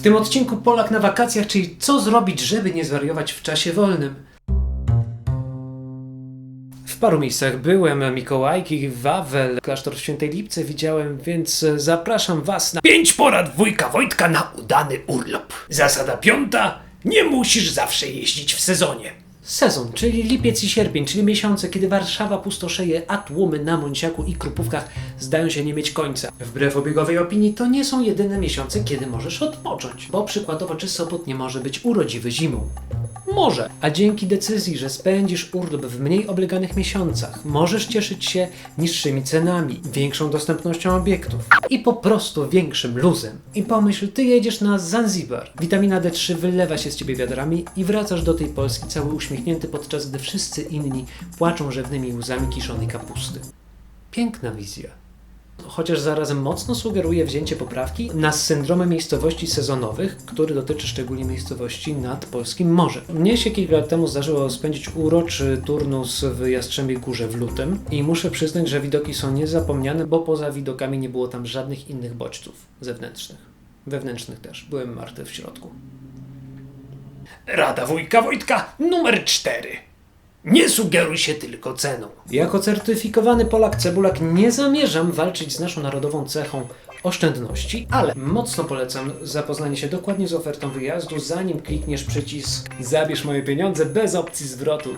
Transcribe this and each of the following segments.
W tym odcinku Polak na wakacjach, czyli co zrobić, żeby nie zwariować w czasie wolnym. W paru miejscach byłem, Mikołajki, Wawel, klasztor w Świętej Lipce widziałem, więc e, zapraszam Was na Pięć porad wujka Wojtka na udany urlop. Zasada piąta. Nie musisz zawsze jeździć w sezonie. Sezon, czyli lipiec i sierpień, czyli miesiące, kiedy Warszawa pustoszeje, a tłumy na Mąciaku i Krupówkach zdają się nie mieć końca. Wbrew obiegowej opinii, to nie są jedyne miesiące, kiedy możesz odpocząć, bo przykładowo czy Sopot nie może być urodziwy zimą. Może, a dzięki decyzji, że spędzisz urlop w mniej obleganych miesiącach, możesz cieszyć się niższymi cenami, większą dostępnością obiektów i po prostu większym luzem. I pomyśl, ty jedziesz na Zanzibar. Witamina D3 wylewa się z ciebie wiadrami i wracasz do tej Polski cały uśmiechnięty, podczas gdy wszyscy inni płaczą rzewnymi łzami kiszonej kapusty. Piękna wizja chociaż zarazem mocno sugeruje wzięcie poprawki na syndromem miejscowości sezonowych, który dotyczy szczególnie miejscowości nad polskim morzem. Mnie się kilka lat temu zdarzyło spędzić uroczy turnus w Jastrzębiej Górze w lutym i muszę przyznać, że widoki są niezapomniane, bo poza widokami nie było tam żadnych innych bodźców zewnętrznych. Wewnętrznych też. Byłem martwy w środku. Rada wujka Wojtka numer cztery. Nie sugeruj się tylko ceną. Jako certyfikowany Polak Cebulak nie zamierzam walczyć z naszą narodową cechą oszczędności, ale mocno polecam zapoznanie się dokładnie z ofertą wyjazdu, zanim klikniesz przycisk Zabierz moje pieniądze bez opcji zwrotu.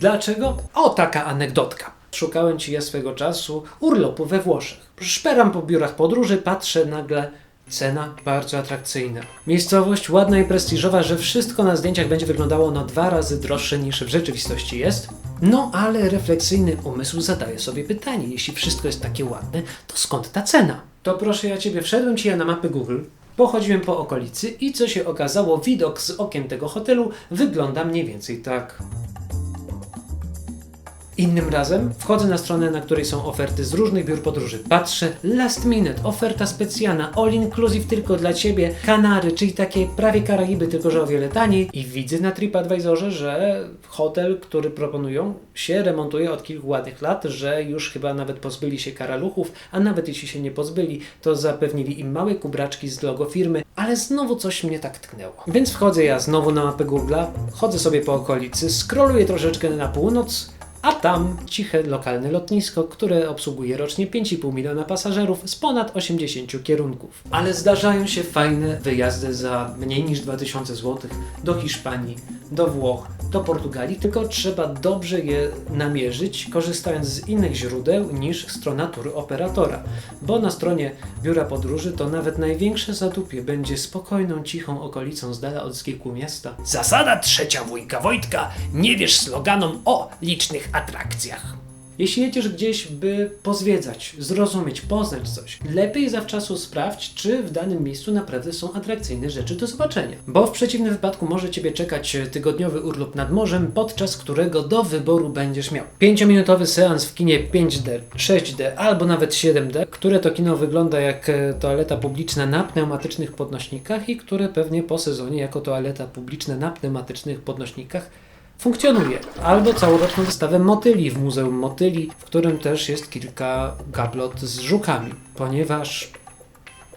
Dlaczego? O, taka anegdotka. Szukałem ci ja swego czasu urlopu we Włoszech. Szperam po biurach podróży, patrzę nagle Cena bardzo atrakcyjna. Miejscowość ładna i prestiżowa, że wszystko na zdjęciach będzie wyglądało na dwa razy droższe niż w rzeczywistości jest. No ale refleksyjny umysł zadaje sobie pytanie, jeśli wszystko jest takie ładne, to skąd ta cena? To proszę ja ciebie, wszedłem ci ja na mapy Google, pochodziłem po okolicy i co się okazało, widok z okien tego hotelu wygląda mniej więcej tak. Innym razem wchodzę na stronę, na której są oferty z różnych biur podróży. Patrzę, last minute, oferta specjalna, all inclusive tylko dla ciebie, Kanary, czyli takie prawie Karaiby, tylko że o wiele taniej. I widzę na TripAdvisorze, że hotel, który proponują, się remontuje od kilku ładnych lat, że już chyba nawet pozbyli się karaluchów, a nawet jeśli się nie pozbyli, to zapewnili im małe kubraczki z logo firmy, ale znowu coś mnie tak tknęło. Więc wchodzę ja znowu na mapę Google'a, chodzę sobie po okolicy, scrolluję troszeczkę na północ, a tam ciche lokalne lotnisko, które obsługuje rocznie 5,5 miliona pasażerów z ponad 80 kierunków. Ale zdarzają się fajne wyjazdy za mniej niż 2000 zł do Hiszpanii, do Włoch, do Portugalii, tylko trzeba dobrze je namierzyć, korzystając z innych źródeł niż strona tury operatora. Bo na stronie biura podróży to nawet największe zadupie będzie spokojną, cichą okolicą z dala od zgiełku miasta. Zasada trzecia wujka Wojtka. Nie wiesz sloganom o licznych atrakcjach. Jeśli jedziesz gdzieś, by pozwiedzać, zrozumieć, poznać coś, lepiej zawczasu sprawdź, czy w danym miejscu naprawdę są atrakcyjne rzeczy do zobaczenia. Bo w przeciwnym wypadku może Ciebie czekać tygodniowy urlop nad morzem, podczas którego do wyboru będziesz miał 5-minutowy seans w kinie 5D, 6D albo nawet 7D, które to kino wygląda jak e, toaleta publiczna na pneumatycznych podnośnikach i które pewnie po sezonie jako toaleta publiczna na pneumatycznych podnośnikach funkcjonuje. Albo całoroczną wystawę motyli w Muzeum Motyli, w którym też jest kilka gablot z żukami, ponieważ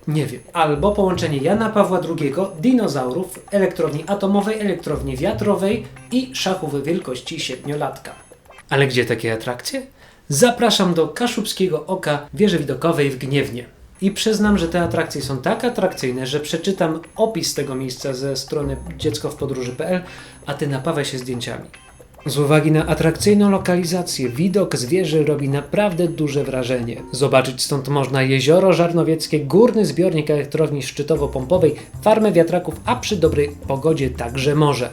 nie wiem. Albo połączenie Jana Pawła II, dinozaurów, elektrowni atomowej, elektrowni wiatrowej i szachów wielkości siedmiolatka. Ale gdzie takie atrakcje? Zapraszam do Kaszubskiego Oka wieży widokowej w Gniewnie. I przyznam, że te atrakcje są tak atrakcyjne, że przeczytam opis tego miejsca ze strony dzieckowpodróży.pl, a ty napawaj się zdjęciami. Z uwagi na atrakcyjną lokalizację, widok z wieży robi naprawdę duże wrażenie. Zobaczyć stąd można jezioro żarnowieckie, górny zbiornik elektrowni szczytowo-pompowej, farmę wiatraków, a przy dobrej pogodzie także morze.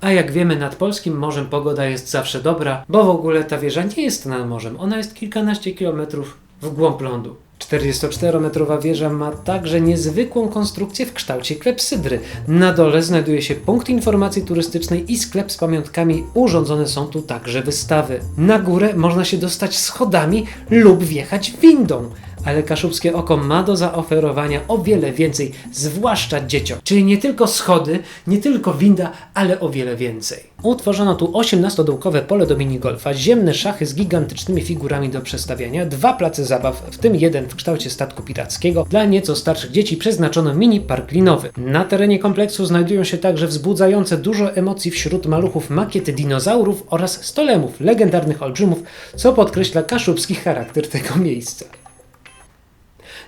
A jak wiemy, nad polskim morzem pogoda jest zawsze dobra, bo w ogóle ta wieża nie jest nad morzem, ona jest kilkanaście kilometrów w głąb lądu. 44-metrowa wieża ma także niezwykłą konstrukcję w kształcie klepsydry. Na dole znajduje się punkt informacji turystycznej i sklep z pamiątkami. Urządzone są tu także wystawy. Na górę można się dostać schodami lub wjechać windą. Ale Kaszubskie Oko ma do zaoferowania o wiele więcej, zwłaszcza dzieciom. Czyli nie tylko schody, nie tylko winda, ale o wiele więcej. Utworzono tu 18-dołkowe pole do minigolfa, ziemne szachy z gigantycznymi figurami do przestawiania, dwa place zabaw, w tym jeden w kształcie statku pirackiego. Dla nieco starszych dzieci przeznaczono mini park linowy. Na terenie kompleksu znajdują się także wzbudzające dużo emocji wśród maluchów makiety dinozaurów oraz stolemów, legendarnych olbrzymów, co podkreśla kaszubski charakter tego miejsca.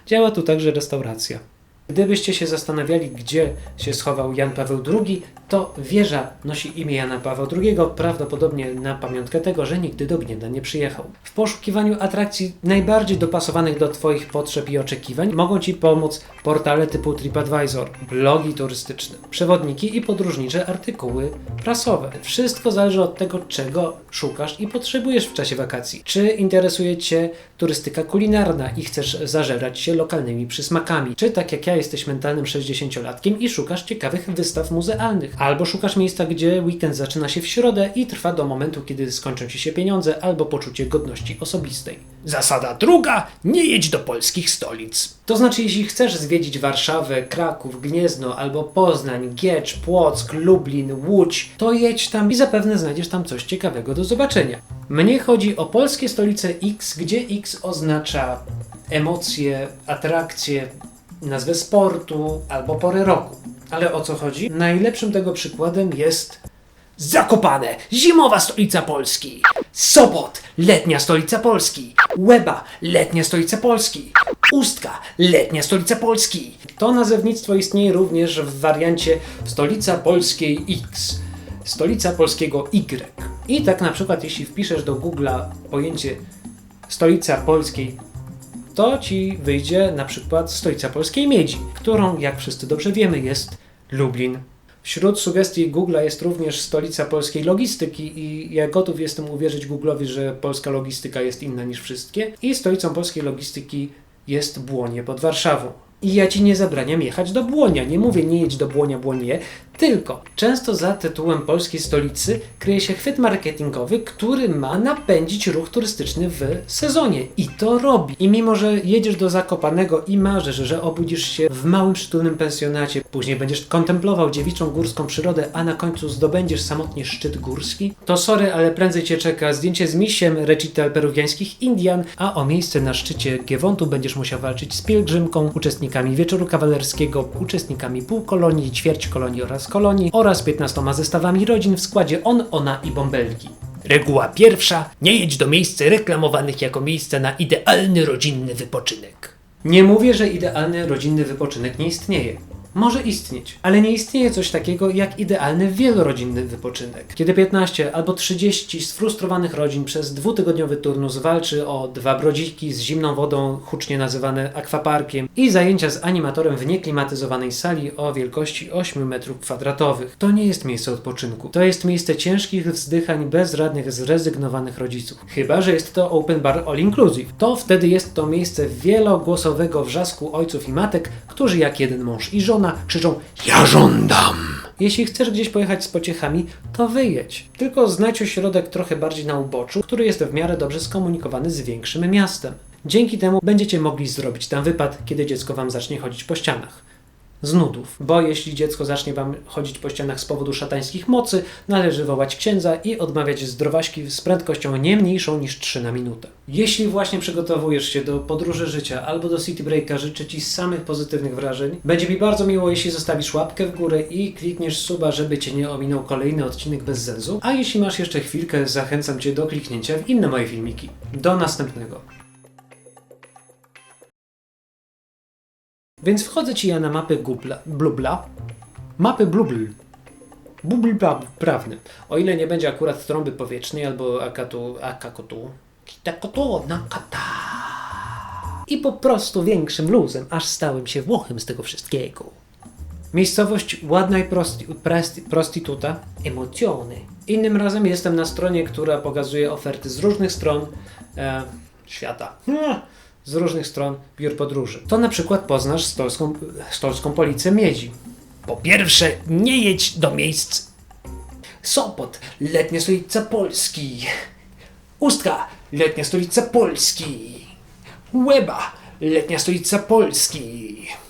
Działa tu także restauracja. Gdybyście się zastanawiali, gdzie się schował Jan Paweł II, to wieża nosi imię Jana Pawła II, prawdopodobnie na pamiątkę tego, że nigdy do Gniewna nie przyjechał. W poszukiwaniu atrakcji najbardziej dopasowanych do Twoich potrzeb i oczekiwań mogą Ci pomóc portale typu TripAdvisor, blogi turystyczne, przewodniki i podróżnicze artykuły prasowe. Wszystko zależy od tego, czego szukasz i potrzebujesz w czasie wakacji. Czy interesuje Cię turystyka kulinarna i chcesz zażerać się lokalnymi przysmakami? Czy tak jak ja jesteś mentalnym 60-latkiem i szukasz ciekawych wystaw muzealnych? Albo szukasz miejsca, gdzie weekend zaczyna się w środę i trwa do momentu, kiedy skończą Ci się pieniądze albo poczucie godności osobistej. Zasada druga, nie jedź do polskich stolic. To znaczy, jeśli chcesz zwiedzić Warszawę, Kraków, Gniezno albo Poznań, Giecz, Płock, Lublin, Łódź, to jedź tam i zapewne znajdziesz tam coś ciekawego do zobaczenia. Mnie chodzi o polskie stolice X, gdzie X oznacza emocje, atrakcje, nazwę sportu albo pory roku. Ale o co chodzi? Najlepszym tego przykładem jest Zakopane, zimowa stolica Polski. Sopot, Letnia stolica Polski. Łeba, Letnia stolica Polski. Ustka, letnia stolica Polski. To nazewnictwo istnieje również w wariancie stolica polskiej X, stolica polskiego Y. I tak na przykład jeśli wpiszesz do Google'a pojęcie stolica polskiej, to ci wyjdzie na przykład stolica polskiej miedzi, którą jak wszyscy dobrze wiemy jest Lublin. Wśród sugestii Google'a jest również stolica polskiej logistyki i ja gotów jestem uwierzyć Google'owi, że polska logistyka jest inna niż wszystkie. I stolicą polskiej logistyki jest Błonie pod Warszawą. I ja ci nie zabraniam jechać do Błonia. Nie mówię nie jedź do Błonia, Błonie. Tylko często za tytułem polskiej stolicy kryje się chwyt marketingowy, który ma napędzić ruch turystyczny w sezonie. I to robi. I mimo, że jedziesz do Zakopanego i marzysz, że obudzisz się w małym przytulnym pensjonacie, później będziesz kontemplował dziewiczą górską przyrodę, a na końcu zdobędziesz samotnie szczyt górski, to sorry, ale prędzej cię czeka zdjęcie z misiem, recital peruwiańskich Indian, a o miejsce na szczycie Giewontu będziesz musiał walczyć z pielgrzymką, uczestnikami wieczoru kawalerskiego, uczestnikami półkolonii, ćwierć kolonii oraz kolonii oraz 15 zestawami rodzin w składzie on, ona i bąbelki. Reguła pierwsza, nie jedź do miejsc reklamowanych jako miejsca na idealny rodzinny wypoczynek. Nie mówię, że idealny rodzinny wypoczynek nie istnieje. Może istnieć, ale nie istnieje coś takiego jak idealny wielorodzinny wypoczynek. Kiedy 15 albo 30 sfrustrowanych rodzin przez dwutygodniowy turnus walczy o dwa brodziki z zimną wodą, hucznie nazywane akwaparkiem, i zajęcia z animatorem w nieklimatyzowanej sali o wielkości 8 m2, to nie jest miejsce odpoczynku. To jest miejsce ciężkich wzdychań bezradnych, zrezygnowanych rodziców. Chyba, że jest to open bar all inclusive. To wtedy jest to miejsce wielogłosowego wrzasku ojców i matek, którzy jak jeden mąż i żona krzyczą Ja żądam. jeśli chcesz gdzieś pojechać z pociechami, to wyjedź. Tylko znajdź ośrodek trochę bardziej na uboczu, który jest w miarę dobrze skomunikowany z większym miastem. Dzięki temu będziecie mogli zrobić tam wypad, kiedy dziecko wam zacznie chodzić po ścianach. Z nudów, bo jeśli dziecko zacznie wam chodzić po ścianach z powodu szatańskich mocy, należy wołać księdza i odmawiać zdrowaśki z prędkością nie mniejszą niż 3 na minutę. Jeśli właśnie przygotowujesz się do podróży życia albo do City Breaka, życzę Ci samych pozytywnych wrażeń. Będzie mi bardzo miło, jeśli zostawisz łapkę w górę i klikniesz suba, żeby Cię nie ominął kolejny odcinek bez zenzu. A jeśli masz jeszcze chwilkę, zachęcam Cię do kliknięcia w inne moje filmiki. Do następnego. Więc wchodzę Ci ja na Google'a, Blubla, mapy Blubl, Bubl pra- prawny. O ile nie będzie akurat trąby powietrznej albo akatu, akakotu, kitakotu, nakata. I po prostu większym luzem, aż stałem się Włochem z tego wszystkiego. Miejscowość ładna i prosti, presti, prostituta, emocjony. Innym razem jestem na stronie, która pokazuje oferty z różnych stron e, świata. Z różnych stron biur podróży. To na przykład poznasz stolską, stolską policję miedzi. Po pierwsze, nie jedź do miejsc. Sopot, letnia stolica Polski. Ustka, letnia stolica Polski. Łeba, letnia stolica Polski.